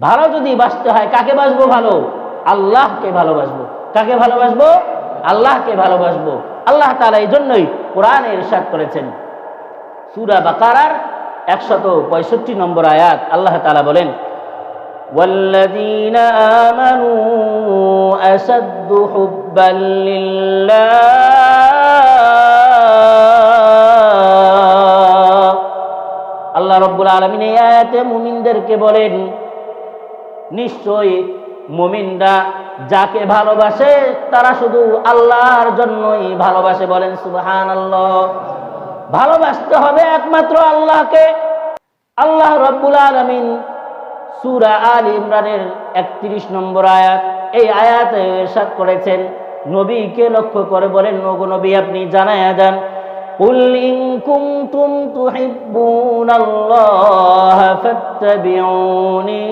ভালো যদি বাঁচতে হয় কাকে বাসবো ভালো আল্লাহকে ভালোবাসবো কাকে ভালোবাসবো আল্লাহকে ভালোবাসবো আল্লাহ তালা এই জন্যই কোরআনে ইরশাদ করেছেন সুরা বাকারার একশত পঁয়ষট্টি নম্বর আয়াত আল্লাহ তালা বলেন والذين آمنوا أشد حبا لله আল্লাহ রব্বুল আলমিন এই আয়াতে মুমিনদেরকে বলেন নিশ্চয়ই মুমিনরা যাকে ভালোবাসে, তারা শুধু আল্লাহর জন্যই ভালোবাসে বলেন সুবহান আল্লাহ ভালোবাসতে হবে একমাত্র আল্লাহকে। আল্লাহ রব্বুল আলমিন সুরা আল ইমরানের একত্রিশ নম্বর আয়াত, এই আয়াতে এরশাদ করেছেন, নবীকে লক্ষ্য করে বলেন নবী, আপনি জানায়া দেন قل إن كنتم تحبون الله فاتبعوني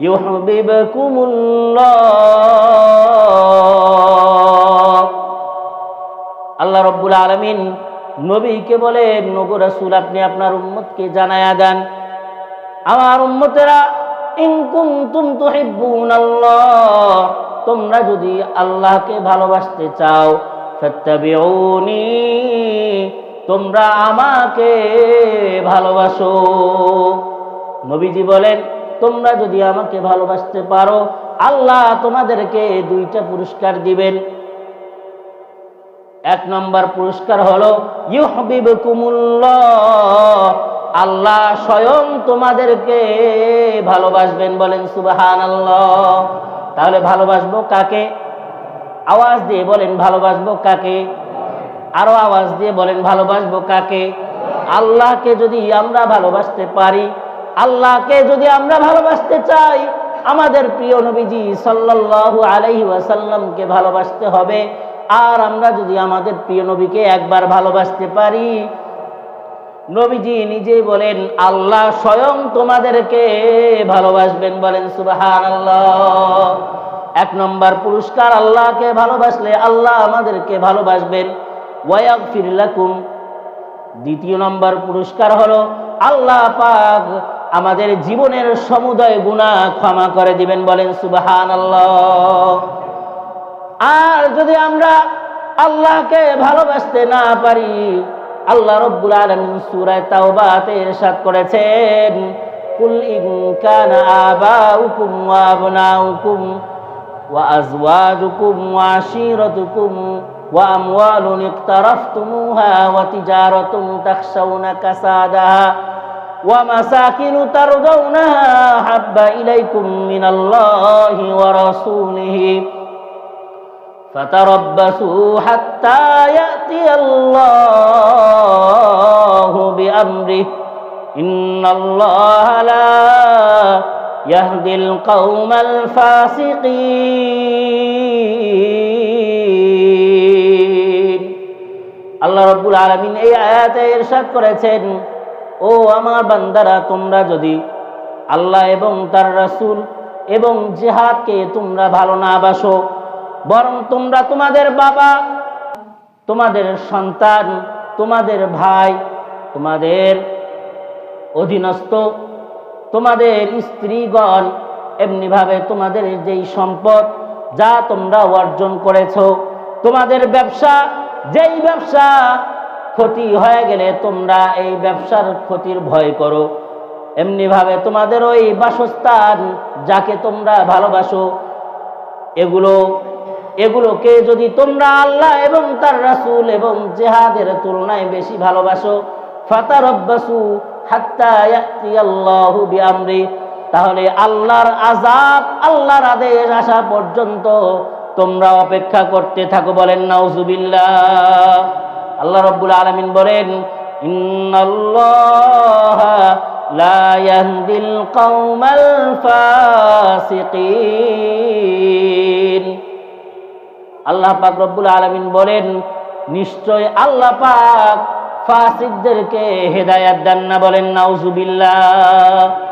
يحببكم الله আল্লাহ রব্বুল আলমিন নবীকে বলেন নবু রাসূল আপনি আপনার উম্মতকে জানায়া দেন আমার উম্মতেরা ইনকুম তুম তুহিব্বুন আল্লাহ তোমরা যদি আল্লাহকে ভালোবাসতে চাও ফাত্তাবিউনি, তোমরা আমাকে ভালোবাসো। নবীজি বলেন, তোমরা যদি আমাকে ভালোবাসতে পারো, আল্লাহ তোমাদেরকে দুইটা পুরস্কার দিবেন। এক নম্বর পুরস্কার হলো, ইউহবিবকুমুল্লাহ, আল্লাহ স্বয়ং তোমাদেরকে ভালোবাসবেন বলেন সুবাহান আল্লাহ তাহলে ভালোবাসবো কাকে? আওয়াজ দিয়ে বলেন, ভালোবাসবো কাকে? আরও আওয়াজ দিয়ে বলেন, ভালোবাসবো কাকে? আল্লাহকে যদি আমরা ভালোবাসতে পারি, আল্লাহকে যদি আমরা ভালোবাসতে চাই, আমাদের প্রিয় নবীজি সাল্লাল্লাহু আলাইহি ওয়াসাল্লামকে ভালোবাসতে হবে। আর আমরা যদি আমাদের প্রিয় নবীকে একবার ভালোবাসতে পারি, নবীজি নিজেই বলেন, আল্লাহ স্বয়ং তোমাদেরকে ভালোবাসবেন বলেন সুবাহান আল্লাহ এক নম্বর পুরস্কার, আল্লাহকে ভালোবাসলে আল্লাহ আমাদেরকে ভালোবাসবেন। ওয়াক ফিরলাকুম দ্বিতীয় নম্বর পুরস্কার হলো, আল্লাহ পাক আমাদের জীবনের সমুদয় গুণা ক্ষমা করে দিবেন বলেন সুবাহান আর যদি আমরা আল্লাহকে ভালোবাসতে না পারি, আল্লাহ রব্বুল আলামিন সূরা তাওবাতে ইরশাদ করেছেন, কুল ইন কানা আবাউকুম ওয়া وأزواجكم وعشيرتكم وأموال اقترفتموها وتجارة تخشون كسادها ومساكن ترضونها حب إليكم من الله ورسوله فتربصوا حتى يأتي الله بأمره إن الله لا يهدي القوم الفاسقين আল্লাহ রব্বুল আলমিন এই আয়াতে ইরশাদ করেছেন ও আমার বান্দারা তোমরা যদি আল্লাহ এবং তার রাসূল এবং জিহাদকে তোমরা ভালো না বাসো বরং তোমরা তোমাদের বাবা তোমাদের সন্তান তোমাদের ভাই তোমাদের অধীনস্থ তোমাদের স্ত্রীগণ, এমনিভাবে তোমাদের যেই সম্পদ যা তোমরা অর্জন করেছ, তোমাদের ব্যবসা, যেই ব্যবসা ক্ষতি হয়ে গেলে তোমরা এই ব্যবসার ক্ষতির ভয় করো। এমনিভাবে তোমাদের ওই বাসস্থান যাকে তোমরা ভালোবাসো, এগুলো, এগুলোকে যদি তোমরা আল্লাহ এবং তার রাসূল এবং জেহাদের তুলনায় বেশি ভালোবাসো ফাতার অভ্যাসু হাত্তাহু বিআমরি তাহলে আল্লাহর আজাব আল্লাহর আদেশ আসা পর্যন্ত তোমরা অপেক্ষা করতে থাকো বলেন, নাউজুবিল্লাহ। আল্লাহ রব্বুল আলামিন বলেন আল্লাহ পাক রব্বুল আলমিন বলেন, নিশ্চয় আল্লাহ পাক ফাসিকদেরকে হেদায়াত দেন না বলেন নাউজুবিল্লাহ।